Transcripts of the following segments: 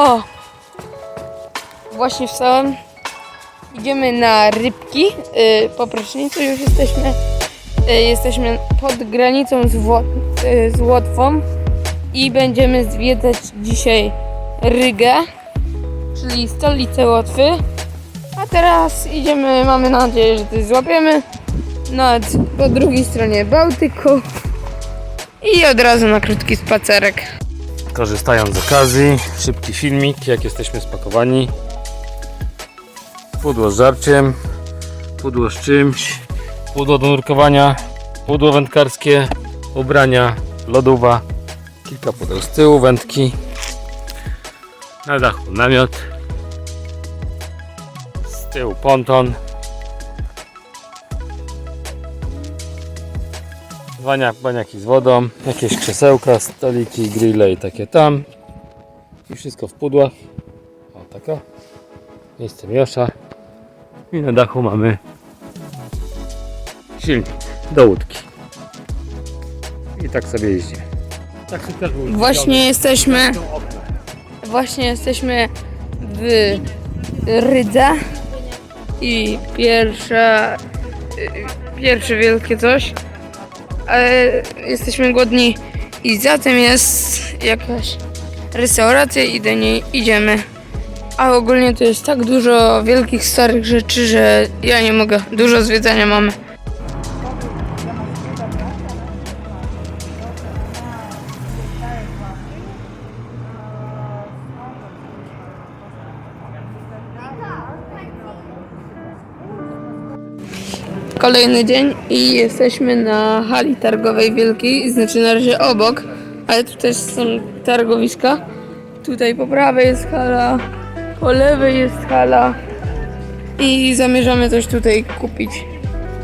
O! Właśnie wstałem. Idziemy na rybki. Yy, po prysznicu już jesteśmy. Yy, jesteśmy pod granicą z, Wło- yy, z Łotwą i będziemy zwiedzać dzisiaj Rygę, czyli stolicę Łotwy. A teraz idziemy, mamy nadzieję, że coś złapiemy nad, po drugiej stronie Bałtyku i od razu na krótki spacerek. Korzystając z okazji, szybki filmik, jak jesteśmy spakowani. Pudło z żarciem, pudło z czymś, pudło do nurkowania, pudło wędkarskie, ubrania, lodówa, kilka pudeł z tyłu, wędki, na dachu namiot, z tyłu ponton, Bania, baniaki z wodą, jakieś krzesełka, stoliki, grille i takie tam. I wszystko w pudłach. O, taka. Miejsce miosza. I na dachu mamy silnik do łódki. I tak sobie jeździmy. Tak sobie też Właśnie jesteśmy, właśnie jesteśmy w Rydze i pierwsza, y, pierwsze wielkie coś, ale jesteśmy głodni i za tym jest jakaś restauracja i do niej idziemy. A ogólnie to jest tak dużo wielkich, starych rzeczy, że ja nie mogę. Dużo zwiedzania mamy. Kolejny dzień i jesteśmy na hali targowej wielkiej, znaczy na razie obok, ale tu też są targowiska. Tutaj po prawej jest hala, po lewej jest hala i zamierzamy coś tutaj kupić.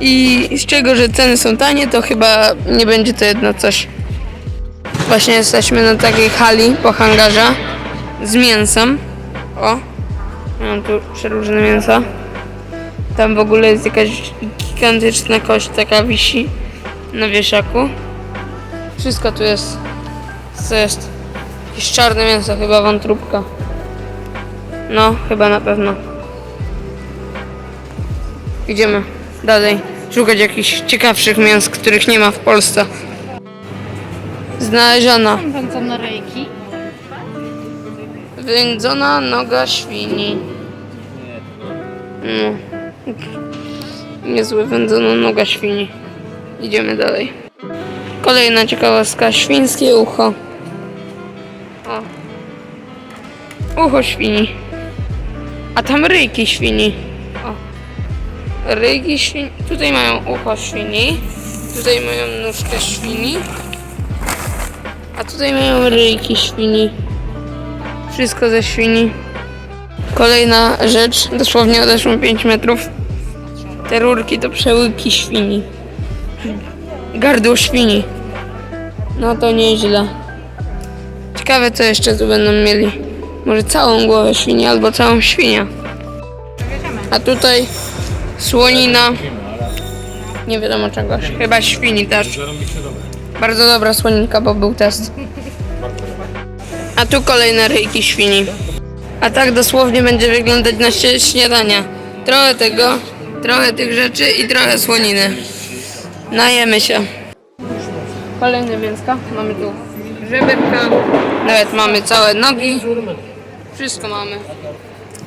I z czego, że ceny są tanie, to chyba nie będzie to jedno coś. Właśnie jesteśmy na takiej hali po hangarze z mięsem. O, mam tu przeróżne mięsa. Tam w ogóle jest jakaś gigantyczna kość taka wisi na wieszaku. Wszystko tu jest. Co jest? Jakieś czarne mięso, chyba wątróbka. No, chyba na pewno. Idziemy dalej. Szukać jakichś ciekawszych mięs, których nie ma w Polsce. Znaleziona Wędzone rejki. wędzona noga świni. No. Niezły wędzona noga świni. Idziemy dalej. Kolejna ciekawostka. Świńskie ucho. O. Ucho świni. A tam ryjki świni. O. Ryjki świni. Tutaj mają ucho świni. Tutaj mają nóżkę świni. A tutaj mają ryjki świni. Wszystko ze świni. Kolejna rzecz, dosłownie odeszło 5 metrów. Te rurki to przełyki świni. Gardło świni. No to nieźle. Ciekawe co jeszcze tu będą mieli. Może całą głowę świni albo całą świnię. A tutaj słonina. Nie wiadomo czegoś. Chyba świni też. Bardzo dobra słoninka, bo był test. A tu kolejne ryjki świni. A tak dosłownie będzie wyglądać nasze śniadania. Trochę tego, trochę tych rzeczy i trochę słoniny. Najemy się. Kolejne mięska. Mamy tu żeberka, nawet mamy całe nogi. Wszystko mamy.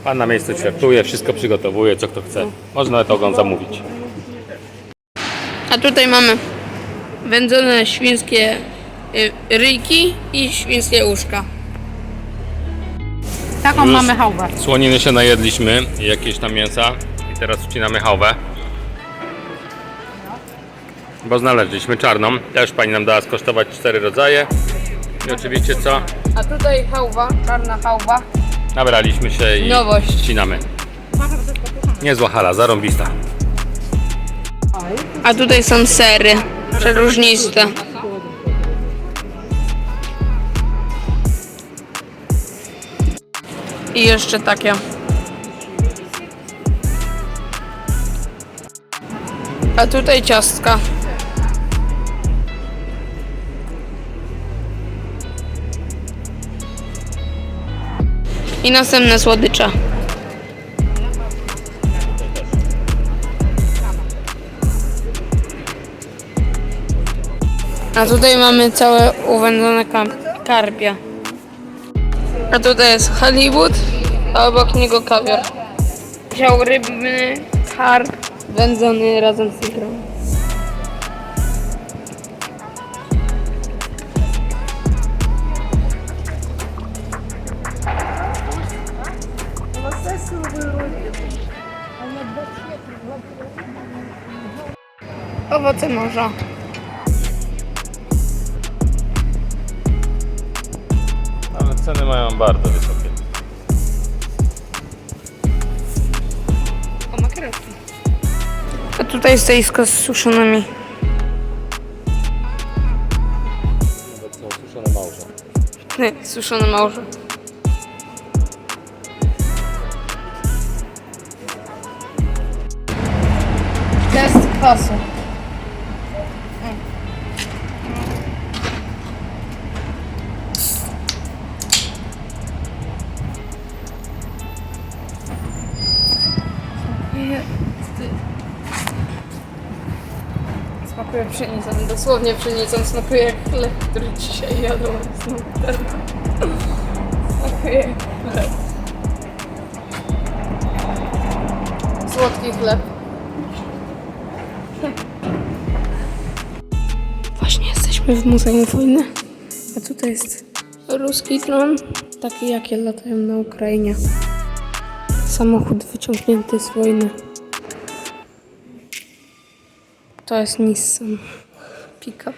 Pan na miejscu ćwiartuje, wszystko przygotowuje, co kto chce. Można nawet ogon zamówić. A tutaj mamy wędzone świńskie y, ryjki i świńskie uszka. Taką Już. mamy hałwę. Słoniny się najedliśmy, i jakieś tam mięsa teraz ucinamy chałwę. Bo znaleźliśmy czarną. Też pani nam dała skosztować cztery rodzaje. I oczywiście co? A tutaj hałwa, czarna hałwa. Nabraliśmy się i Nowość. ucinamy. Niezła hala, zarąbista. A tutaj są sery, przeróżniste. I jeszcze takie. A tutaj ciastka. I następne słodycze. A tutaj mamy całe uwędzone karpia. A tutaj jest halibut, a obok niego kawior. Wziął rybny karp wędzony razem z ikrą. Owoce morza. Ale ceny mają bardzo wysokie. O makarewki. A tutaj stoisko z suszonymi. Nawet są suszone małże. Nie, suszone małże. Test kwasu. Smakuje pszenicą, dosłownie pszenicą, smakuje jak chleb, który dzisiaj jadłem z. Smakuje jak chleb. Słodki chleb. Właśnie jesteśmy w Muzeum Wojny. A tutaj jest ruski dron, taki jakie latają na Ukrainie. Samochód wyciągnięty z wojny. To jest Nissan. Pick-up.